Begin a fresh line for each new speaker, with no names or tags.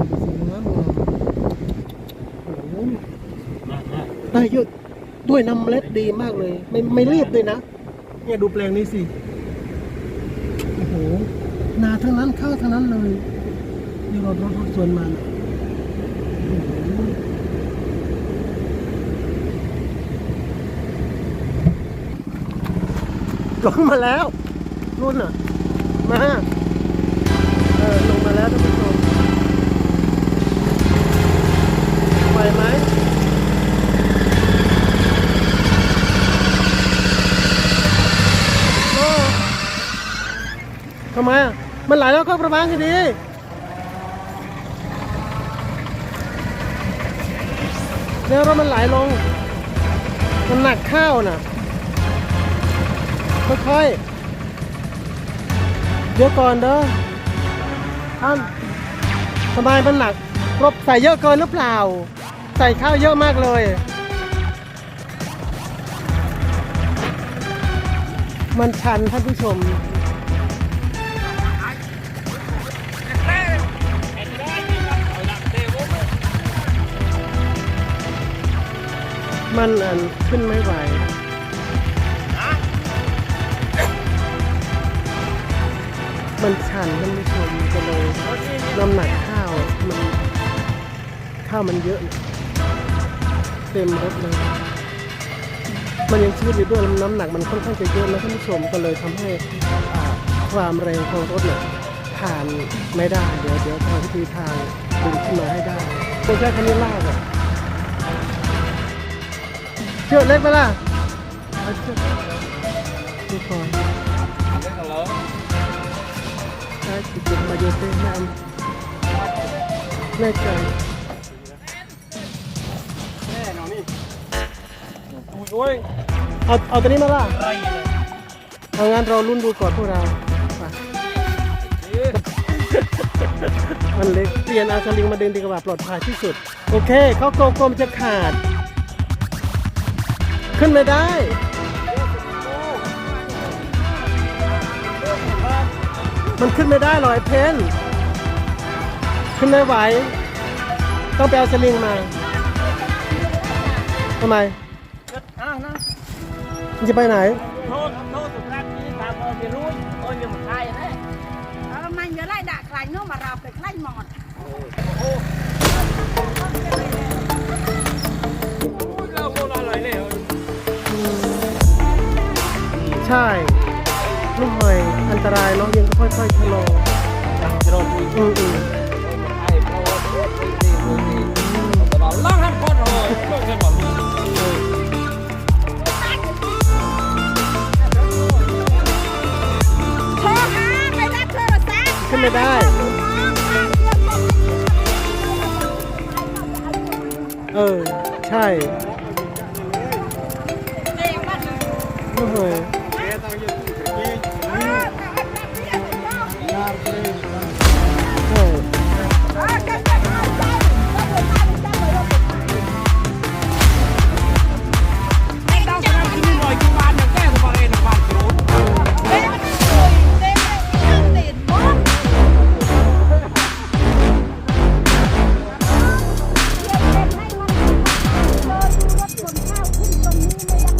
ดูสิงามาโอ้โหได้เยอะด้วยน้ำเมล็ดดีมากเลย ไม่ไม่รีบด้วยนะ เนี่ยดูแปลงนี้สิ โอ้โห นาทั้งนั้นข้าวทั้งนั้นเลยนี่รถรถรถสวนมันลงมาแล้วนู่นน่ะ มา เออลงมาแล้วท่านผู้ชมไหวไหม โอ้ ทำไมอะมันไหลแล้วก็ประมาณกันดีเดี๋ยวเรามันไหลลง มันหนักข้าวน่ะค่อยๆเดี๋ยวก่อนเด้อท่านทำไมมันหนักรบใส่เยอะเกินหรือเปล่า ใส่ข้าวเยอะมากเลย มันชันท่านผู้ชม มันอันขึ้นไม่ไหวมันชันท่านผู้ชมก็เลยน้ำหนักข้าวมันข้าวมันเยอะ เต็มรถเลย มันยังชื้นอยู่ด้วยน้ำหนักมันค่อนข้างจะเยอะนะท่านผู้ชมก็เลยทำให้ความแรงของรถเนี่ยผ่านไม่ได้ เดี๋ยวเดี๋ยวทางพิธีทางดึงขึ้นมาให้ได้ต้องใช้คันนี้ลากอะ ชือกเล็กไปล่ะเอาเชือกดูก่อนใช้ติดติดมาโยเต้แม่อำแน่ใจ
แน่นอนนี่โอ้ย
เอาเอาตัวนี้มาล่ะ
เอา
งั้นเรารุ่นดูก่อนพวกเรามันเล็กเปลี่ยนอาสลิงมาดึงดีกว่าปลอดภัยที่สุด โอเคเขาโกโกมนจะขาด ขึ้นไม่ได้ มันขึ้นไม่ได้หรอกไอ้เพนขึ้นไม่ไหว ต้องไปเอาสลิงมาทำไม
อ้าวนะ
มันจะไปไหน
โทษโทษสุดท้ายที่ทำเอาไปรู้โอ้ยยังไม่ใช่นะ
ใช่ลูกหอยอันตรายเนาะยังค่อยๆชะลอ
จะโดน
อืมอืม
ไอ้พวกนี้แต่เราล่างหันก้อนเลยก็จะบอกลูก
โทรหาไปรับโทรศัพท์
ขึ้นไม่ได้เออ ใช่
เองว่า
ลูกหอย